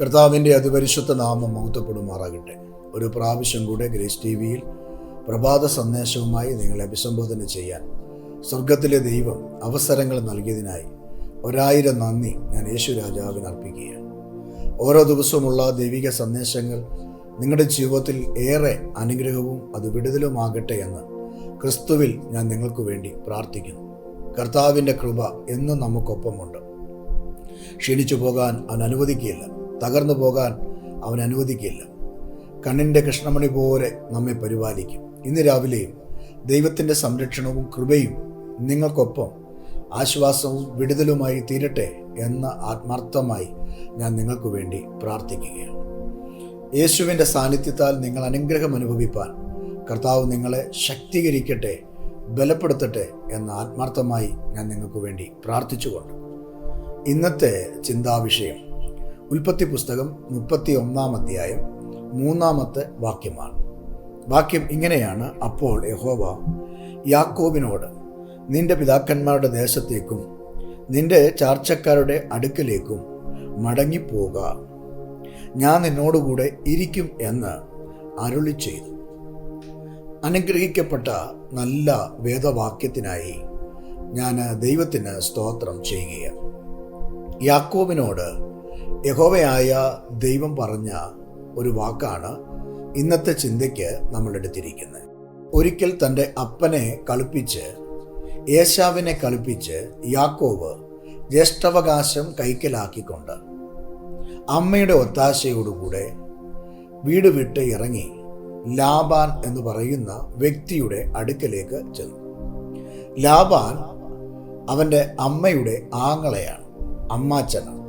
കർത്താവിന്റെ അതിപരിശുദ്ധ നാമം മഹത്വപ്പെടുമാറാകട്ടെ. ഒരു പ്രാവശ്യം കൂടെ ഗ്രേസ് ടി വിയിൽ പ്രഭാത സന്ദേശവുമായി നിങ്ങളെ അഭിസംബോധന ചെയ്യാൻ സ്വർഗത്തിലെ ദൈവം അവസരങ്ങൾ നൽകിയതിനായി ഒരായിരം നന്ദി ഞാൻ യേശു രാജാവിന് അർപ്പിക്കുകയാണ്. ഓരോ ദിവസവുമുള്ള ദൈവിക സന്ദേശങ്ങൾ നിങ്ങളുടെ ജീവിതത്തിൽ ഏറെ അനുഗ്രഹവും അത് വിടുതലുമാകട്ടെ എന്ന് ക്രിസ്തുവിൽ ഞാൻ നിങ്ങൾക്ക് വേണ്ടി പ്രാർത്ഥിക്കുന്നു. കർത്താവിന്റെ കൃപ എന്നും നമുക്കൊപ്പമുണ്ട്. ക്ഷീണിച്ചു പോകാൻ അവൻ അനുവദിക്കുകയില്ല. തകർന്നു പോകാൻ അവൻ അനുവദിക്കില്ല. കണ്ണിന്റെ കൃഷ്ണമണി പോലെ നമ്മെ പരിപാലിക്കും. ഇന്ന് രാവിലെയും ദൈവത്തിന്റെ സംരക്ഷണവും കൃപയും നിങ്ങൾക്കൊപ്പം ആശ്വാസവും വിടുതലുമായി തീരട്ടെ എന്ന ആത്മാർത്ഥമായി ഞാൻ നിങ്ങൾക്ക് വേണ്ടി പ്രാർത്ഥിക്കുകയാണ്. യേശുവിന്റെ സാന്നിധ്യത്താൽ നിങ്ങൾ അനുഗ്രഹം അനുഭവിപ്പാൻ കർത്താവ് നിങ്ങളെ ശക്തീകരിക്കട്ടെ ബലപ്പെടുത്തട്ടെ എന്ന ആത്മാർത്ഥമായി ഞാൻ നിങ്ങൾക്ക് വേണ്ടി പ്രാർത്ഥിച്ചുകൊണ്ട്. ഇന്നത്തെ ചിന്താവിഷയം ഉൽപ്പത്തി പുസ്തകം മുപ്പത്തി ഒന്നാം അധ്യായം മൂന്നാമത്തെ വാക്യമാണ്. വാക്യം ഇങ്ങനെയാണ്. അപ്പോൾ യഹോവ യാക്കോബിനോട് നിന്റെ പിതാക്കന്മാരുടെ ദേശത്തേക്കും നിന്റെ ചാർച്ചക്കാരുടെ അടുക്കലേക്കും മടങ്ങിപ്പോക. ഞാൻ നിന്നോടുകൂടെ ഇരിക്കും എന്ന് അരുളി ചെയ്തു അനുഗ്രഹിക്കപ്പെട്ട നല്ല വേദവാക്യത്തിനായി ഞാൻ ദൈവത്തിന് സ്തോത്രം ചെയ്യുകയാണ്. യാക്കോബിനോട് യഹോവയായ ദൈവം പറഞ്ഞ ഒരു വാക്കാണ് ഇന്നത്തെ ചിന്തയ്ക്ക് നമ്മൾ എടുത്തിരിക്കുന്നത് ഒരിക്കൽ തന്റെ അപ്പനെ കളിപ്പിച്ച് യേശാവിനെ കളിപ്പിച്ച് യാക്കോവ് ജ്യേഷ്ഠാവകാശം കൈക്കലാക്കിക്കൊണ്ട് അമ്മയുടെ ഒത്താശയോടുകൂടെ വീട് വിട്ട് ഇറങ്ങി ലാബാൻ എന്ന് പറയുന്ന വ്യക്തിയുടെ അടുക്കലേക്ക് ചെന്നു. ലാബാൻ അവന്റെ അമ്മയുടെ ആങ്ങളെയാണ് അമ്മാച്ചനാണ്.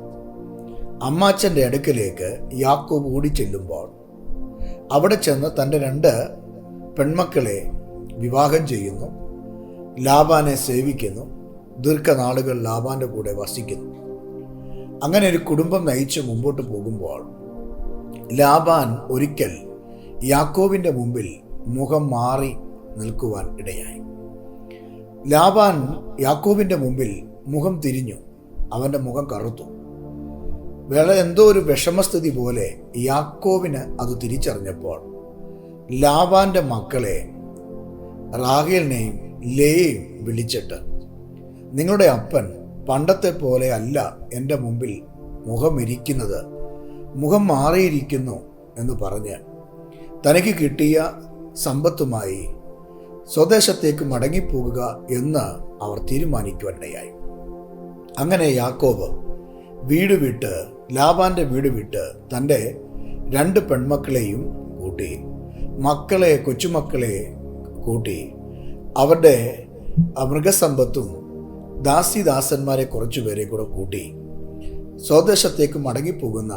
അമ്മാച്ചന്റെ അടുക്കലേക്ക് യാക്കോബ് ഓടി ചെല്ലുമ്പോൾ അവിടെ ചെന്ന് തന്റെ രണ്ട് പെൺമക്കളെ വിവാഹം ചെയ്യുന്നു ലാബാനെ സേവിക്കുന്നു ദീർഘനാളുകൾ ലാബാന്റെ കൂടെ വസിക്കുന്നു. അങ്ങനെ ഒരു കുടുംബം നയിച്ച് മുമ്പോട്ട് പോകുമ്പോൾ ലാബാൻ ഒരിക്കൽ യാക്കോബിന്റെ മുമ്പിൽ മുഖം മാറി നിൽക്കുവാൻ ഇടയായി. ലാബാൻ യാക്കോബിന്റെ മുമ്പിൽ മുഖം തിരിഞ്ഞു അവന്റെ മുഖം കറുത്തു. വേറെ എന്തോ ഒരു വിഷമസ്ഥിതി പോലെ യാക്കോവിന് അത് തിരിച്ചറിഞ്ഞപ്പോൾ ലാവാന്റെ മക്കളെ റാഗേലിനെയും ലേയും വിളിച്ചിട്ട് നിങ്ങളുടെ അപ്പൻ പണ്ടത്തെ പോലെ അല്ല എന്റെ മുമ്പിൽ മുഖമിരിക്കുന്നത് മുഖം മാറിയിരിക്കുന്നു എന്ന് പറഞ്ഞ് തനിക്ക് കിട്ടിയ സമ്പത്തുമായി സ്വദേശത്തേക്ക് മടങ്ങിപ്പോകുക എന്ന് അവർ തീരുമാനിക്കുവാനിടയായി. അങ്ങനെ യാക്കോബ് വീട് വിട്ട് ലാബാന്റെ വീട് വിട്ട് തന്റെ രണ്ട് പെൺമക്കളെയും കൂട്ടി. മക്കളെ കൊച്ചുമക്കളെ കൂട്ടി. അവരുടെ മൃഗസമ്പത്തും ദാസിദാസന്മാരെ കുറച്ചുപേരെ കൂടെ കൂട്ടി. സ്വദേശത്തേക്ക് മടങ്ങിപ്പോകുന്ന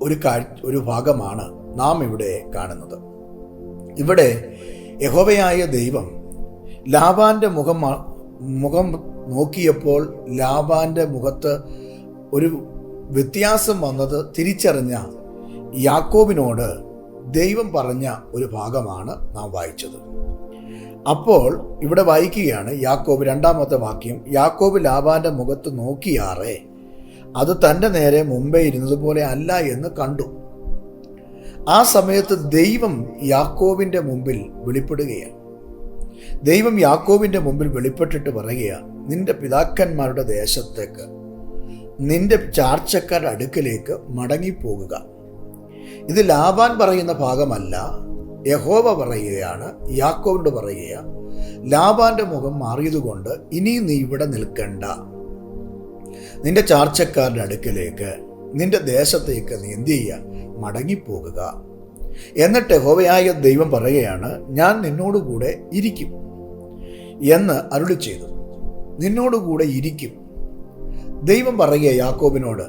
ഒരു കാ ഒരു ഭാഗമാണ് നാം ഇവിടെ കാണുന്നത്. ഇവിടെ യഹോവയായ ദൈവം ലാബാന്റെ മുഖം മുഖം നോക്കിയപ്പോൾ ലാബാന്റെ മുഖത്ത് ഒരു വ്യത്യാസം വന്നത് തിരിച്ചറിഞ്ഞ യാക്കോബിനോട് ദൈവം പറഞ്ഞ ഒരു ഭാഗമാണ് നാം വായിച്ചത്. അപ്പോൾ ഇവിടെ വായിക്കുകയാണ് യാക്കോബ് രണ്ടാമത്തെ വാക്യം. യാക്കോബ് ലാബാന്റെ മുഖത്ത് നോക്കിയാറേ അത് തന്റെ നേരെ മുമ്പേ ഇരുന്നതുപോലെ അല്ല എന്ന് കണ്ടു. ആ സമയത്ത് ദൈവം യാക്കോബിന്റെ മുമ്പിൽ വെളിപ്പെടുകയാണ്. ദൈവം യാക്കോബിന്റെ മുമ്പിൽ വെളിപ്പെട്ടിട്ട് പറയുകയാണ് നിന്റെ പിതാക്കന്മാരുടെ ദേശത്തേക്ക് നിന്റെ ചാർച്ചക്കാരുടെ അടുക്കലേക്ക് മടങ്ങിപ്പോകുക. ഇത് ലാബാൻ പറയുന്ന ഭാഗമല്ല യഹോവ പറയുകയാണ് യാക്കോവിനോട് പറയുക ലാബാന്റെ മുഖം മാറിയതുകൊണ്ട് ഇനി നീ ഇവിടെ നിൽക്കണ്ട. നിന്റെ ചാർച്ചക്കാരുടെ അടുക്കലേക്ക് നിന്റെ ദേശത്തേക്ക് നീ എന്ത് ചെയ്യുക? മടങ്ങിപ്പോകുക. എന്നിട്ട് യഹോവയായ ദൈവം പറയുകയാണ് ഞാൻ നിന്നോടുകൂടെ ഇരിക്കും എന്ന് അരുളി ചെയ്തു നിന്നോടുകൂടെ ഇരിക്കും. ദൈവം പറയുക യാക്കോബിനോട്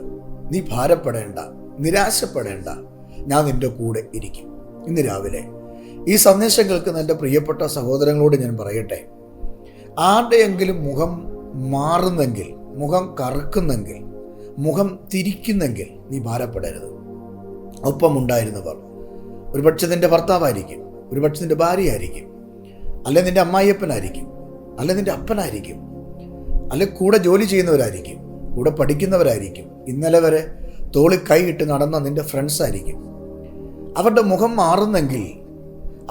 നീ ഭാരപ്പെടേണ്ട നിരാശപ്പെടേണ്ട ഞാൻ നിന്റെ കൂടെ ഇരിക്കും. ഇന്ന് രാവിലെ ഈ സന്ദേശം കേൾക്കുന്ന എന്റെ പ്രിയപ്പെട്ട സഹോദരങ്ങളോട് ഞാൻ പറയട്ടെ. ആരുടെയെങ്കിലും മുഖം മാറുന്നെങ്കിൽ മുഖം കറുക്കുന്നെങ്കിൽ മുഖം തിരിക്കുന്നെങ്കിൽ നീ ഭാരപ്പെടരുത്. ഒപ്പമുണ്ടായിരുന്നവർ ഒരുപക്ഷെ നിന്റെ ഭർത്താവായിരിക്കും ഒരുപക്ഷെ നിന്റെ ഭാര്യയായിരിക്കും അല്ലെ നിന്റെ അമ്മായിയപ്പനായിരിക്കും അല്ലെ നിന്റെ അപ്പനായിരിക്കും അല്ലെ കൂടെ ജോലി ചെയ്യുന്നവരായിരിക്കും. കൂടെ പഠിക്കുന്നവരായിരിക്കും. ഇന്നലെ വരെ തോളി കൈയിട്ട് നടന്ന നിന്റെ ഫ്രണ്ട്സ് ആയിരിക്കും. അവരുടെ മുഖം മാറുന്നെങ്കിൽ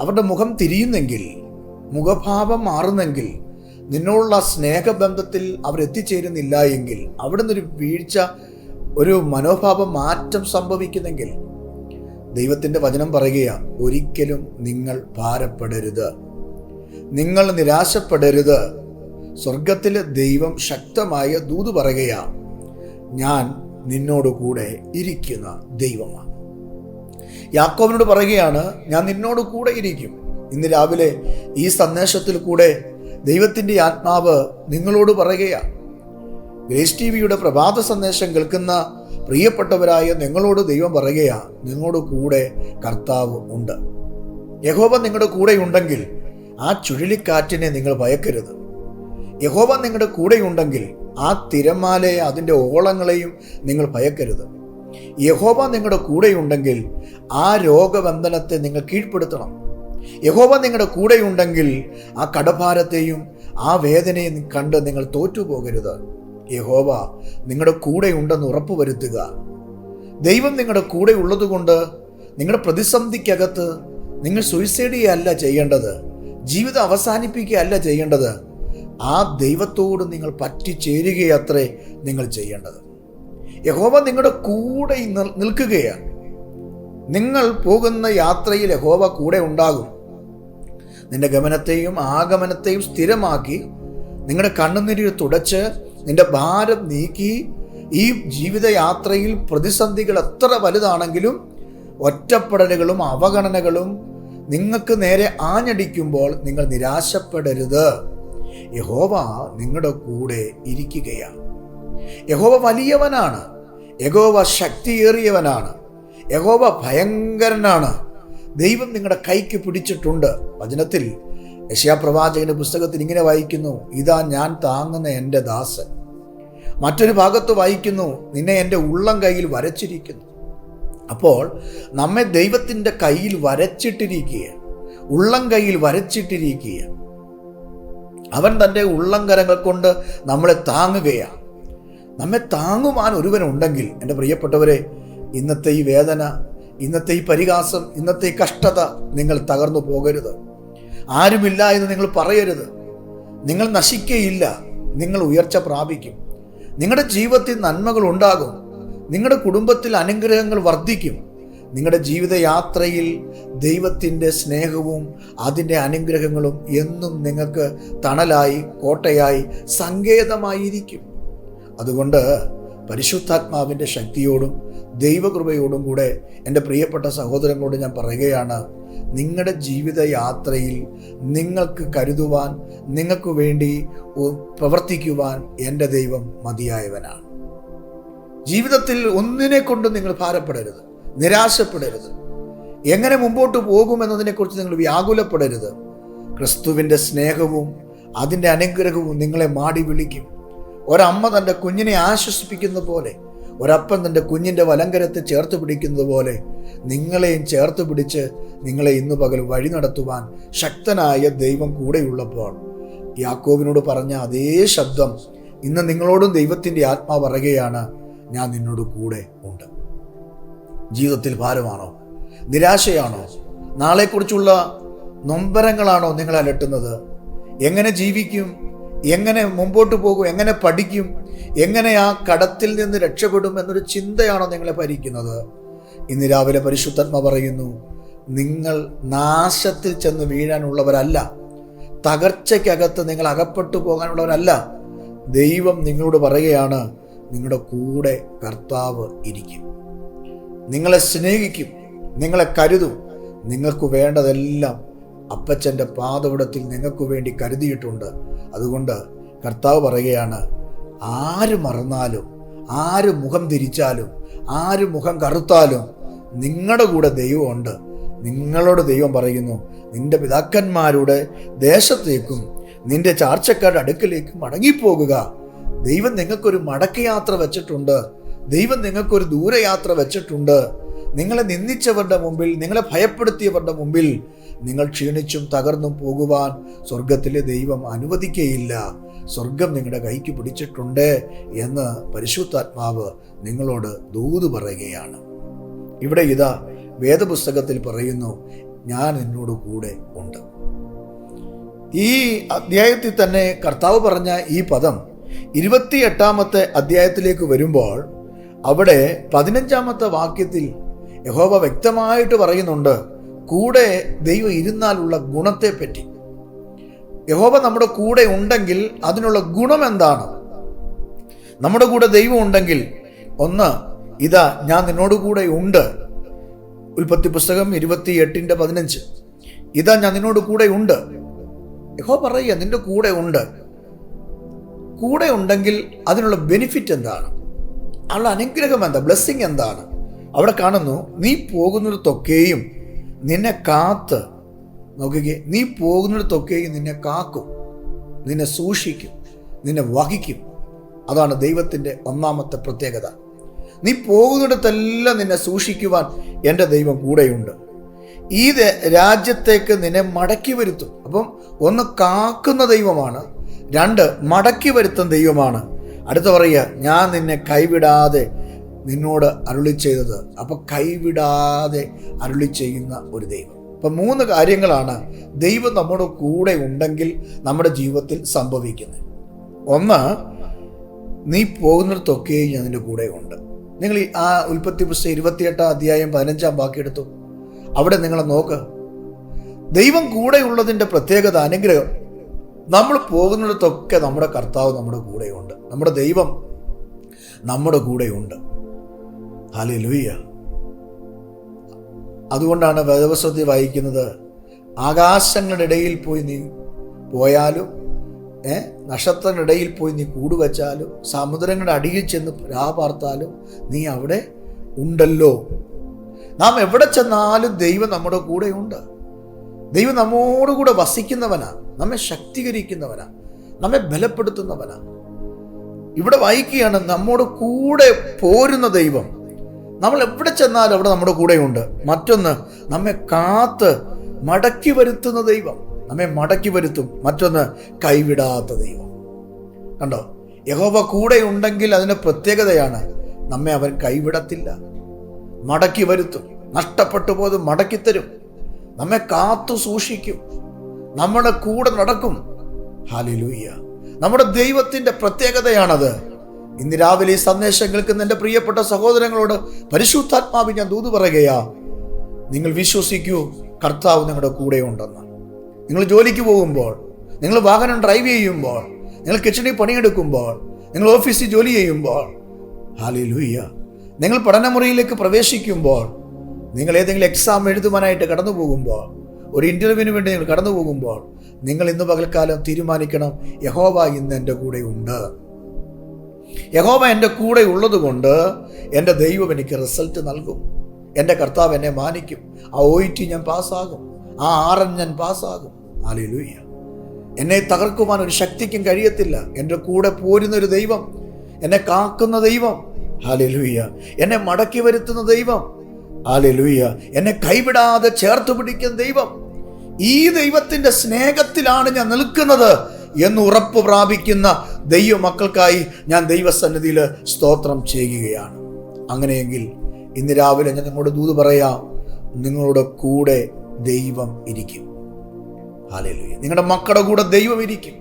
അവരുടെ മുഖം തിരിയുന്നെങ്കിൽ മുഖഭാവം മാറുന്നെങ്കിൽ നിന്നോടുള്ള സ്നേഹബന്ധത്തിൽ അവർ എത്തിച്ചേരുന്നില്ല എങ്കിൽ അവിടെ നിന്നൊരു വീഴ്ച ഒരു മനോഭാവ മാറ്റം സംഭവിക്കുന്നെങ്കിൽ ദൈവത്തിന്റെ വചനം പറയുകയാണ് ഒരിക്കലും നിങ്ങൾ ഭാരപ്പെടരുത്. നിങ്ങൾ നിരാശപ്പെടരുത്. സ്വർഗത്തിലെ ദൈവം ശക്തമായ ദൂത് പറയുകയാ ഞാൻ നിന്നോട് കൂടെ ഇരിക്കുന്ന ദൈവമാണ് യാക്കോബിനോട് പറയുകയാണ് ഞാൻ നിന്നോട് കൂടെ ഇരിക്കും. ഇന്ന് രാവിലെ ഈ സന്ദേശത്തിൽ കൂടെ ദൈവത്തിന്റെ ആത്മാവ് നിങ്ങളോട് പറയുകയാണ് ഗ്രേസ് ടി വിയുടെ പ്രഭാത സന്ദേശം കേൾക്കുന്ന പ്രിയപ്പെട്ടവരായ നിങ്ങളോട് ദൈവം പറയുകയാ നിങ്ങളോട് കൂടെ കർത്താവ് ഉണ്ട്. യഹോബ നിങ്ങളുടെ കൂടെ ഉണ്ടെങ്കിൽ ആ ചുഴലിക്കാറ്റിനെ നിങ്ങൾ ഭയക്കരുത്. യഹോബ നിങ്ങളുടെ കൂടെയുണ്ടെങ്കിൽ ആ തിരമാലയെ അതിന്റെ ഓളങ്ങളെയും നിങ്ങൾ ഭയക്കരുത്. യഹോവ നിങ്ങളുടെ കൂടെയുണ്ടെങ്കിൽ ആ രോഗബന്ധനത്തെ നിങ്ങൾ കീഴ്പ്പെടുത്തണം. യഹോവ നിങ്ങളുടെ കൂടെയുണ്ടെങ്കിൽ ആ കടഭാരത്തെയും ആ വേദനയും കണ്ട് നിങ്ങൾ തോറ്റുപോകരുത്. യഹോവ നിങ്ങളുടെ കൂടെയുണ്ടെന്ന് ഉറപ്പുവരുത്തുക ദൈവം നിങ്ങളുടെ കൂടെ ഉള്ളതുകൊണ്ട് നിങ്ങളുടെ പ്രതിസന്ധിക്കകത്ത് നിങ്ങൾ സുയിസൈഡ് അല്ല ചെയ്യേണ്ടത്. ജീവിതം അവസാനിപ്പിക്കുകയല്ല ചെയ്യേണ്ടത്. ആ ദൈവത്തോട് നിങ്ങൾ പറ്റിച്ചേരുകയത്രേ നിങ്ങൾ ചെയ്യേണ്ടത്. യഹോവ നിങ്ങളുടെ കൂടെ നിൽ- നിൽക്കുകയാണ്. നിങ്ങൾ പോകുന്ന യാത്രയിൽ യഹോവ കൂടെ ഉണ്ടാകും. നിന്റെ ഗമനത്തെയും ആഗമനത്തെയും സ്ഥിരമാക്കി നിങ്ങളുടെ കണ്ണുനീര് തുടച്ച് നിന്റെ ഭാരം നീക്കി ഈ ജീവിതയാത്രയിൽ പ്രതിസന്ധികൾ എത്ര വലുതാണെങ്കിലും ഒറ്റപ്പെടലുകളും അവഗണനകളും നിങ്ങൾക്ക് നേരെ ആഞ്ഞടിക്കുമ്പോൾ നിങ്ങൾ നിരാശപ്പെടരുത്. യഹോവ നിങ്ങളുടെ കൂടെ ഇരിക്കുകയാണ്. യഹോവ വലിയവനാണ്. യഹോവ ശക്തിയേറിയവനാണ്. യഹോവ ഭയങ്കരനാണ്. ദൈവം നിങ്ങളുടെ കൈക്ക് പിടിച്ചിട്ടുണ്ട്. വചനത്തിൽ യശയാപ്രവാചകന്റെ പുസ്തകത്തിൽ ഇങ്ങനെ വായിക്കുന്നു ഇതാ ഞാൻ താങ്ങുന്ന എന്റെ ദാസൻ. മറ്റൊരു ഭാഗത്ത് വായിക്കുന്നു നിന്നെ എന്റെ ഉള്ളം കയ്യിൽ വരച്ചിരിക്കുന്നു. അപ്പോൾ നമ്മെ ദൈവത്തിന്റെ കയ്യിൽ വരച്ചിട്ടിരിക്കുക ഉള്ളം കയ്യിൽ വരച്ചിട്ടിരിക്കുക അവൻ തന്റെ ഉള്ളംകരങ്ങൾ കൊണ്ട് നമ്മളെ താങ്ങുകയാണ് നമ്മെ താങ്ങുവാൻ ഒരുവനുണ്ടെങ്കിൽ എന്റെ പ്രിയപ്പെട്ടവരെ ഇന്നത്തെ ഈ വേദന ഇന്നത്തെ ഈ പരിഹാസം ഇന്നത്തെ ഈ കഷ്ടത നിങ്ങൾ തകർന്നു പോകരുത്. ആരുമില്ല എന്ന് നിങ്ങൾ പറയരുത്. നിങ്ങൾ നശിക്കുകയില്ല നിങ്ങൾ ഉയർച്ച പ്രാപിക്കും. നിങ്ങളുടെ ജീവിതത്തിൽ നന്മകൾ ഉണ്ടാകും. നിങ്ങളുടെ കുടുംബത്തിൽ അനുഗ്രഹങ്ങൾ വർദ്ധിക്കും. നിങ്ങളുടെ ജീവിതയാത്രയിൽ ദൈവത്തിന്റെ സ്നേഹവും അതിന്റെ അനുഗ്രഹങ്ങളും എന്നും നിങ്ങൾക്ക് തണലായി കോട്ടയായി സങ്കേതമായിരിക്കും. അതുകൊണ്ട് പരിശുദ്ധാത്മാവിന്റെ ശക്തിയോടും ദൈവകൃപയോടും കൂടെ എന്റെ പ്രിയപ്പെട്ട സഹോദരങ്ങളോട് ഞാൻ പറയുകയാണ് നിങ്ങളുടെ ജീവിതയാത്രയിൽ നിങ്ങൾക്ക് കരുതുവാൻ നിങ്ങൾക്ക് വേണ്ടി പ്രവർത്തിക്കുവാൻ എന്റെ ദൈവം മതിയായവനാണ്. ജീവിതത്തിൽ ഒന്നിനെ കൊണ്ടും നിങ്ങൾ ഭാരപ്പെടരുത്. നിരാശപ്പെടരുത്. എങ്ങനെ മുമ്പോട്ട് പോകുമെന്നതിനെക്കുറിച്ച് നിങ്ങൾ വ്യാകുലപ്പെടരുത്. ക്രിസ്തുവിന്റെ സ്നേഹവും അതിന്റെ അനുഗ്രഹവും നിങ്ങളെ മാടി വിളിക്കും. ഒരമ്മ തന്റെ കുഞ്ഞിനെ ആശ്വസിപ്പിക്കുന്ന പോലെ ഒരപ്പൻ തന്റെ കുഞ്ഞിന്റെ വലങ്കരത്തെ ചേർത്ത് പിടിക്കുന്നത് പോലെ നിങ്ങളെയും ചേർത്ത് പിടിച്ച് നിങ്ങളെ ഇന്നു പകൽ വഴി നടത്തുവാൻ ശക്തനായ ദൈവം കൂടെയുള്ളപ്പോൾ യാക്കോബിനോട് പറഞ്ഞ അതേ ശബ്ദം ഇന്ന് നിങ്ങളോടും ദൈവത്തിന്റെ ആത്മാ പറയുകയാണ് ഞാൻ നിന്നോട് കൂടെ ഉണ്ട്. ജീവിതത്തിൽ ഭാരമാണോ? നിരാശയാണോ? നാളെക്കുറിച്ചുള്ള നൊമ്പരങ്ങളാണോ നിങ്ങൾ അലട്ടുന്നത്? എങ്ങനെ ജീവിക്കും? എങ്ങനെ മുമ്പോട്ട് പോകും? എങ്ങനെ പഠിക്കും? എങ്ങനെ ആ കടത്തിൽ നിന്ന് രക്ഷപ്പെടും എന്നൊരു ചിന്തയാണോ നിങ്ങളെ ഭരിക്കുന്നത്? ഇന്ന് രാവിലെ പരിശുദ്ധാത്മ പറയുന്നു നിങ്ങൾ നാശത്തിൽ ചെന്ന് വീഴാനുള്ളവരല്ല. തകർച്ചയ്ക്കകത്ത് നിങ്ങൾ അകപ്പെട്ടു പോകാനുള്ളവരല്ല. ദൈവം നിങ്ങളോട് പറയുകയാണ് നിങ്ങളുടെ കൂടെ കർത്താവ് ഇരിക്കും. നിങ്ങളെ സ്നേഹിക്കും നിങ്ങളെ കരുതും. നിങ്ങൾക്ക് വേണ്ടതെല്ലാം അപ്പച്ചന്റെ പാതവിടത്തിൽ നിങ്ങൾക്ക് വേണ്ടി കരുതിയിട്ടുണ്ട്. അതുകൊണ്ട് കർത്താവ് പറയുകയാണ് ആര് മറന്നാലും ആര് മുഖം തിരിച്ചാലും ആര് മുഖം കറുത്താലും നിങ്ങളുടെ കൂടെ ദൈവമുണ്ട്. നിങ്ങളോട് ദൈവം പറയുന്നു നിന്റെ പിതാക്കന്മാരുടെ ദേശത്തേക്കും നിന്റെ ചാർച്ചക്കാരുടെ അടുക്കലേക്കും മടങ്ങിപ്പോകുക. ദൈവം നിങ്ങൾക്കൊരു മടക്കയാത്ര വെച്ചിട്ടുണ്ട്. ദൈവം നിങ്ങൾക്കൊരു ദൂരയാത്ര വെച്ചിട്ടുണ്ട്. നിങ്ങളെ നിന്ദിച്ചവരുടെ മുമ്പിൽ നിങ്ങളെ ഭയപ്പെടുത്തിയവരുടെ മുമ്പിൽ നിങ്ങൾ ക്ഷീണിച്ചും തകർന്നും പോകുവാൻ സ്വർഗത്തിലെ ദൈവം അനുവദിക്കുകയില്ല സ്വർഗം നിങ്ങളുടെ കൈക്ക് പിടിച്ചിട്ടുണ്ട് എന്ന് പരിശുദ്ധാത്മാവ് നിങ്ങളോട് ദൂത് പറയുകയാണ്. ഇവിടെ ഇതാ വേദപുസ്തകത്തിൽ പറയുന്നു ഞാൻ എന്നോട് കൂടെ ഉണ്ട്. ഈ അധ്യായത്തിൽ തന്നെ കർത്താവ് പറഞ്ഞ ഈ പദം ഇരുപത്തിയെട്ടാമത്തെ അധ്യായത്തിലേക്ക് വരുമ്പോൾ അവിടെ പതിനഞ്ചാമത്തെ വാക്യത്തിൽ യഹോവ വ്യക്തമായിട്ട് പറയുന്നുണ്ട് കൂടെ ദൈവം ഇരുന്നാലുള്ള ഗുണത്തെപ്പറ്റി. യഹോവ നമ്മുടെ കൂടെ ഉണ്ടെങ്കിൽ അതിനുള്ള ഗുണം എന്താണ്? നമ്മുടെ കൂടെ ദൈവം ഉണ്ടെങ്കിൽ ഒന്ന് ഇതാ ഞാൻ നിന്നോട് കൂടെ ഉണ്ട്. ഉൽപ്പത്തി പുസ്തകം ഇരുപത്തി എട്ടിന്റെ പതിനഞ്ച്. ഇതാ ഞാൻ നിന്നോട് കൂടെ ഉണ്ട്. യഹോ പറയുക നിന്റെ കൂടെ ഉണ്ട്. കൂടെ ഉണ്ടെങ്കിൽ അതിനുള്ള ബെനിഫിറ്റ് എന്താണ്? അതിനുള്ള അനുഗ്രഹം എന്താ? ബ്ലെസ്സിങ് എന്താണ്? അവിടെ കാണുന്നു നീ പോകുന്നിടത്തൊക്കെയും നിന്നെ കാത്ത് നോക്കുക നീ പോകുന്നിടത്തൊക്കെയും നിന്നെ കാക്കും നിന്നെ സൂക്ഷിക്കും നിന്നെ വഹിക്കും. അതാണ് ദൈവത്തിന്റെ ഒന്നാമത്തെ പ്രത്യേകത. നീ പോകുന്നിടത്തെല്ലാം നിന്നെ സൂക്ഷിക്കുവാൻ എന്റെ ദൈവം കൂടെയുണ്ട്. ഈ രാജ്യത്തേക്ക് നിന്നെ മടക്കി വരുത്തും. അപ്പം ഒന്ന് കാക്കുന്ന ദൈവമാണ് രണ്ട് മടക്കി വരുത്തുന്ന ദൈവമാണ്. അടുത്ത പറയുക ഞാൻ നിന്നെ കൈവിടാതെ നിന്നോട് അരുളി ചെയ്തത്. അപ്പൊ കൈവിടാതെ അരുളി ചെയ്യുന്ന ഒരു ദൈവം. അപ്പം മൂന്ന് കാര്യങ്ങളാണ് ദൈവം നമ്മുടെ കൂടെ ഉണ്ടെങ്കിൽ നമ്മുടെ ജീവിതത്തിൽ സംഭവിക്കുന്നത്. ഒന്ന് നീ പോകുന്നിടത്തൊക്കെയും ഞാൻ നിന്റെ കൂടെ ഉണ്ട്. നിങ്ങൾ ആ ഉൽപ്പത്തി പുസ്തകം ഇരുപത്തിയെട്ടാം അധ്യായം പതിനഞ്ചാം വാക്കിയെടുത്തു അവിടെ നിങ്ങളെ നോക്ക്. ദൈവം കൂടെയുള്ളതിന്റെ പ്രത്യേകത അനുഗ്രഹം. നമ്മൾ പോകുന്നിടത്തൊക്കെ നമ്മുടെ കർത്താവ് നമ്മുടെ കൂടെയുണ്ട്. നമ്മുടെ ദൈവം നമ്മുടെ കൂടെയുണ്ട്. ഹാലി ലൂയ്യ അതുകൊണ്ടാണ് വേദവസ്വതി വായിക്കുന്നത് ആകാശങ്ങളുടെ ഇടയിൽ പോയി നീ പോയാലും ഏ നക്ഷത്രങ്ങളിടയിൽ പോയി നീ കൂടുവച്ചാലും സമുദ്രങ്ങളുടെ അടിയിൽ ചെന്ന് രാ പാർത്താലും നീ അവിടെ ഉണ്ടല്ലോ. നാം എവിടെ ചെന്നാലും ദൈവം നമ്മുടെ കൂടെയുണ്ട്. ദൈവം നമ്മോടുകൂടെ വസിക്കുന്നവനാ നമ്മെ ശക്തീകരിക്കുന്നവനാ നമ്മെ ബലപ്പെടുത്തുന്നവനാ. ഇവിടെ വായിക്കുകയാണ് നമ്മോട് കൂടെ പോരുന്ന ദൈവം. നമ്മൾ എവിടെ ചെന്നാലും അവിടെ നമ്മുടെ കൂടെയുണ്ട്. മറ്റൊന്ന് നമ്മെ കാത്ത് മടക്കി വരുത്തുന്ന ദൈവം. നമ്മെ മടക്കി വരുത്തും. മറ്റൊന്ന് കൈവിടാത്ത ദൈവം. കണ്ടോ? യഹോവ കൂടെ ഉണ്ടെങ്കിൽ അതിന്റെ പ്രത്യേകതയാണ് നമ്മെ അവൻ കൈവിടത്തില്ല. മടക്കി വരുത്തും. നഷ്ടപ്പെട്ടു പോതും മടക്കിത്തരും. നമ്മെ കാത്തു സൂക്ഷിക്കും. നമ്മുടെ കൂടെ നടക്കും. ഹാലിലൂയ്യ നമ്മുടെ ദൈവത്തിന്റെ പ്രത്യേകതയാണത്. ഇന്ന് രാവിലെ ഈ സന്ദേശം കേൾക്കുന്ന എന്റെ പ്രിയപ്പെട്ട സഹോദരങ്ങളോട് പരിശുദ്ധാത്മാവിൽ ഞാൻ ദൂത് പറയുകയാ നിങ്ങൾ വിശ്വസിക്കൂ കർത്താവ് നിങ്ങളുടെ കൂടെ ഉണ്ടെന്ന്. നിങ്ങൾ ജോലിക്ക് പോകുമ്പോൾ നിങ്ങൾ വാഹനം ഡ്രൈവ് ചെയ്യുമ്പോൾ നിങ്ങൾ കിച്ചണിൽ പണിയെടുക്കുമ്പോൾ നിങ്ങൾ ഓഫീസിൽ ജോലി ചെയ്യുമ്പോൾ ഹാലിലൂയ്യ നിങ്ങൾ പഠനമുറിയിലേക്ക് പ്രവേശിക്കുമ്പോൾ നിങ്ങൾ ഏതെങ്കിലും എക്സാം എഴുതുവാനായിട്ട് കടന്നു പോകുമ്പോൾ ഒരു ഇന്റർവ്യൂവിന് വേണ്ടി നിങ്ങൾ കടന്നു പോകുമ്പോൾ നിങ്ങൾ ഇന്ന് പകൽക്കാലം തീരുമാനിക്കണം യഹോവ ഇന്ന് എന്റെ കൂടെ ഉണ്ട്. യഹോവ എന്റെ കൂടെ ഉള്ളതുകൊണ്ട് എന്റെ ദൈവം എനിക്ക് റിസൾട്ട് നൽകും. എന്റെ കർത്താവ് എന്നെ മാനിക്കും. ആ ഒ ടി ഞാൻ പാസ്സാകും. ആ ആർ എൻ ഞാൻ പാസ്സാകും. ആലിലൂയ്യ എന്നെ തകർക്കുവാൻ ഒരു ശക്തിക്കും കഴിയത്തില്ല. എന്റെ കൂടെ പോരുന്ന ഒരു ദൈവം എന്നെ കാക്കുന്ന ദൈവം. ഹാലിലൂയ്യ എന്നെ മടക്കി വരുത്തുന്ന ദൈവം. ഹാലിലൂയ്യ എന്നെ കൈവിടാതെ ചേർത്ത് പിടിക്കുന്ന ദൈവം. ഈ ദൈവത്തിന്റെ സ്നേഹത്തിലാണ് ഞാൻ നിൽക്കുന്നത് എന്ന് ഉറപ്പ് പ്രാപിക്കുന്ന ദൈവ മക്കൾക്കായി ഞാൻ ദൈവസന്നിധിയിൽ സ്തോത്രം ചെയ്യുകയാണ്. അങ്ങനെയെങ്കിൽ ഇന്ന് രാവിലെ ഞാൻ നിങ്ങളോട് ദൂത് പറയാം. നിങ്ങളുടെ കൂടെ ദൈവം ഇരിക്കും. ആലുയ്യ നിങ്ങളുടെ മക്കളുടെ കൂടെ ദൈവം ഇരിക്കും.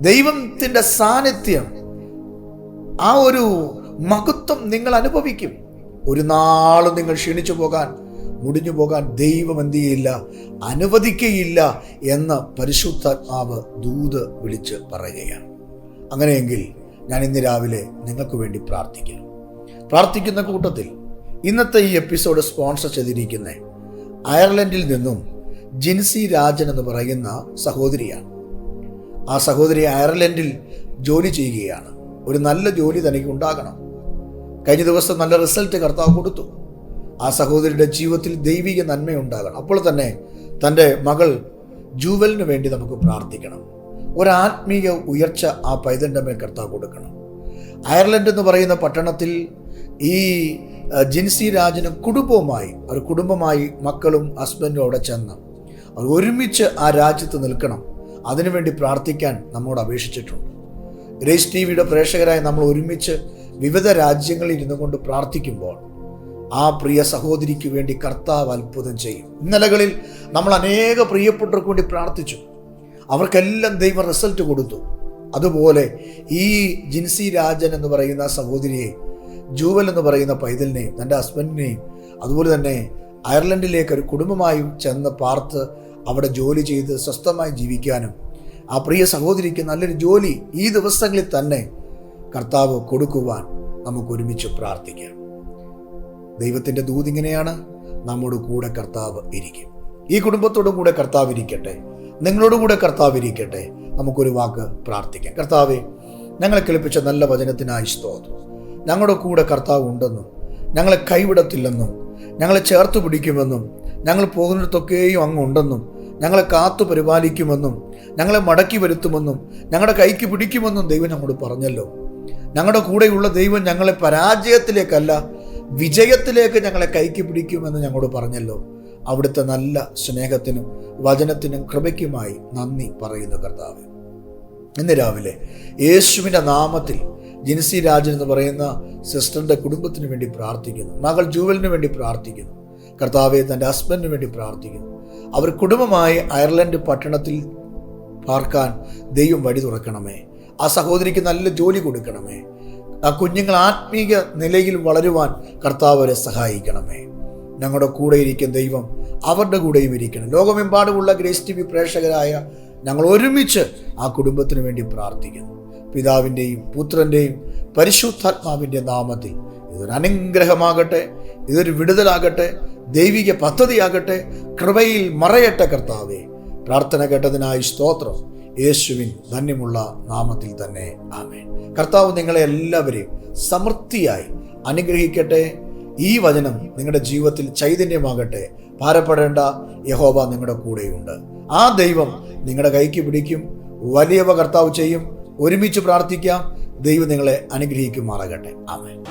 ദൈവത്തിന്റെ സാന്നിധ്യം ആ ഒരു മഹത്വം നിങ്ങൾ അനുഭവിക്കും. ഒരു നാളും നിങ്ങൾ ക്ഷീണിച്ചു പോകാൻ മുടിഞ്ഞു പോകാൻ ദൈവം എന്ത് ചെയ്യില്ല അനുവദിക്കയില്ല എന്ന് പരിശുദ്ധാത്മാവ് ദൂത് വിളിച്ച് പറയുകയാണ്. അങ്ങനെയെങ്കിൽ ഞാൻ ഇന്ന് രാവിലെ നിങ്ങൾക്ക് വേണ്ടി പ്രാർത്ഥിക്കാം പ്രാർത്ഥിക്കുന്ന കൂട്ടത്തിൽ ഇന്നത്തെ ഈ എപ്പിസോഡ് സ്പോൺസർ ചെയ്തിരിക്കുന്ന അയർലൻഡിൽ നിന്നും ജിൻസി രാജൻ എന്ന് പറയുന്ന സഹോദരിയാണ്. ആ സഹോദരി അയർലൻഡിൽ ജോലി ചെയ്യുകയാണ്. ഒരു നല്ല ജോലി തനിക്ക് ഉണ്ടാകണം. കഴിഞ്ഞ ദിവസം നല്ല റിസൾട്ട് കർത്താവ് കൊടുത്തു. ആ സഹോദരിയുടെ ജീവിതത്തിൽ ദൈവിക നന്മയുണ്ടാകണം. അപ്പോൾ തന്നെ തന്റെ മകൾ ജൂവലിന് വേണ്ടി നമുക്ക് പ്രാർത്ഥിക്കണം. ഒരാത്മീയ ഉയർച്ച ആ പൈതന്റെ മേൽ കർത്താവ് കൊടുക്കണം. അയർലൻഡ് എന്ന് പറയുന്ന പട്ടണത്തിൽ ഈ ജിൻസി രാജനും കുടുംബവുമായി ഒരു കുടുംബമായി മക്കളും ഹസ്ബൻഡും അവിടെ ചെന്ന് അവർ ഒരുമിച്ച് ആ രാജ്യത്ത് നിൽക്കണം. അതിനുവേണ്ടി പ്രാർത്ഥിക്കാൻ നമ്മോട് അപേക്ഷിച്ചിട്ടുണ്ട്. ഗ്രേസ് ടി വിയുടെ പ്രേക്ഷകരായി നമ്മൾ ഒരുമിച്ച് വിവിധ രാജ്യങ്ങളിൽ ഇരുന്നു കൊണ്ട് പ്രാർത്ഥിക്കുമ്പോൾ ആ പ്രിയ സഹോദരിക്ക് വേണ്ടി കർത്താവ് അത്ഭുതം ചെയ്യും. ഇന്നലകളിൽ നമ്മൾ അനേക പ്രിയപ്പെട്ടവർക്ക് വേണ്ടി പ്രാർത്ഥിച്ചു. അവർക്കെല്ലാം ദൈവം റിസൾട്ട് കൊടുത്തു. അതുപോലെ ഈ ജിൻസി രാജൻ എന്ന് പറയുന്ന സഹോദരിയെ ജൂവൽ എന്ന് പറയുന്ന പൈതലിനെയും തന്റെ ഹസ്ബൻഡിനെയും അതുപോലെ തന്നെ അയർലൻഡിലേക്ക് ഒരു കുടുംബമായും ചെന്ന് പാർത്ത് അവിടെ ജോലി ചെയ്ത് സ്വസ്ഥമായി ജീവിക്കാനും ആ പ്രിയ സഹോദരിക്ക് നല്ലൊരു ജോലി ഈ ദിവസങ്ങളിൽ തന്നെ കർത്താവ് കൊടുക്കുവാൻ നമുക്ക് ഒരുമിച്ച് പ്രാർത്ഥിക്കാം. ദൈവത്തിന്റെ ദൂതിങ്ങനെയാണ് നമ്മോട് കൂടെ കർത്താവ് ഇരിക്കും. ഈ കുടുംബത്തോടും കൂടെ കർത്താവ് ഇരിക്കട്ടെ. നിങ്ങളോടും കൂടെ കർത്താവ് ഇരിക്കട്ടെ. നമുക്കൊരു വാക്ക് പ്രാർത്ഥിക്കാം. കർത്താവെ ഞങ്ങളെ കേൾപ്പിച്ച നല്ല വചനത്തിനായി സ്തോത്രം. ഞങ്ങളുടെ കൂടെ കർത്താവ് ഉണ്ടെന്നും ഞങ്ങളെ കൈവിടത്തില്ലെന്നും ഞങ്ങളെ ചേർത്ത് പിടിക്കുമെന്നും ഞങ്ങൾ പോകുന്നിടത്തൊക്കെയും അങ്ങ് ഉണ്ടെന്നും ഞങ്ങളെ കാത്തു പരിപാലിക്കുമെന്നും ഞങ്ങളെ മടക്കി വരുത്തുമെന്നും ഞങ്ങളുടെ കൈക്ക് പിടിക്കുമെന്നും ദൈവം നമ്മോട് പറഞ്ഞല്ലോ. ഞങ്ങളുടെ കൂടെയുള്ള ദൈവം ഞങ്ങളെ പരാജയത്തിലേക്കല്ല വിജയത്തിലേക്ക് ഞങ്ങളെ കൈക്ക് പിടിക്കുമെന്ന് ഞങ്ങളോട് പറഞ്ഞല്ലോ. അവിടുത്തെ നല്ല സ്നേഹത്തിനും വചനത്തിനും കൃപയ്ക്കുമായി നന്ദി പറയുന്നു കർത്താവ്. ഇന്ന് രാവിലെ യേശുവിന്റെ നാമത്തിൽ ജിൻസി രാജൻ എന്ന് പറയുന്ന സിസ്റ്ററിന്റെ കുടുംബത്തിന് വേണ്ടി പ്രാർത്ഥിക്കുന്നു. മകൾ ജൂവലിന് വേണ്ടി പ്രാർത്ഥിക്കുന്നു. കർത്താവെ തന്റെ ഹസ്ബൻഡിന് വേണ്ടി പ്രാർത്ഥിക്കുന്നു. അവർ കുടുംബമായി അയർലൻഡ് പട്ടണത്തിൽ പാർക്കാൻ ദൈവം വഴി തുറക്കണമേ. ആ സഹോദരിക്ക് നല്ല ജോലി കൊടുക്കണമേ. ആ കുഞ്ഞുങ്ങൾ ആത്മീയ നിലയിൽ വളരുവാൻ കർത്താവ് അവരെ സഹായിക്കണമേ. ഞങ്ങളുടെ കൂടെ ഇരിക്കുന്ന ദൈവം അവരുടെ കൂടെയും ഇരിക്കണം. ലോകമെമ്പാടുമുള്ള ഗ്രേസ് ടി വി പ്രേക്ഷകരായ ഞങ്ങൾ ഒരുമിച്ച് ആ കുടുംബത്തിന് വേണ്ടി പ്രാർത്ഥിക്കുന്നു. പിതാവിന്റെയും പുത്രന്റെയും പരിശുദ്ധാത്മാവിന്റെ നാമത്തിൽ ഇതൊരു അനുഗ്രഹമാകട്ടെ ഇതൊരു വിടുതലാകട്ടെ ദൈവിക പദ്ധതിയാകട്ടെ കൃപയിൽ മറയട്ടെ കർത്താവേ. പ്രാർത്ഥന കേട്ടതിനായി സ്തോത്രം. യേശുവിൻ ധന്യമുള്ള നാമത്തിൽ തന്നെ ആമേ കർത്താവ് നിങ്ങളെ എല്ലാവരെയും സമൃദ്ധിയായി അനുഗ്രഹിക്കട്ടെ. ഈ വചനം നിങ്ങളുടെ ജീവിതത്തിൽ ചൈതന്യമാകട്ടെ. ഭാരപ്പെടേണ്ട യഹോബ നിങ്ങളുടെ കൂടെയുണ്ട്. ആ ദൈവം നിങ്ങളുടെ കൈക്ക് പിടിക്കും. വലിയവ കർത്താവ് ചെയ്യും. ഒരുമിച്ച് പ്രാർത്ഥിക്കാം. ദൈവം നിങ്ങളെ അനുഗ്രഹിക്കുമാറാകട്ടെ.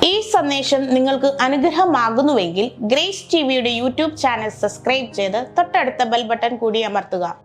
ഈ സന്ദേശം നിങ്ങൾക്ക് അനുഗ്രഹമാകുന്നുവെങ്കിൽ ഗ്രേസ് ടിവിയുടെ യൂട്യൂബ് ചാനൽ സബ്സ്ക്രൈബ് ചെയ്ത് തൊട്ടടുത്ത ബെൽ ബട്ടൺ കൂടി അമർത്തുക.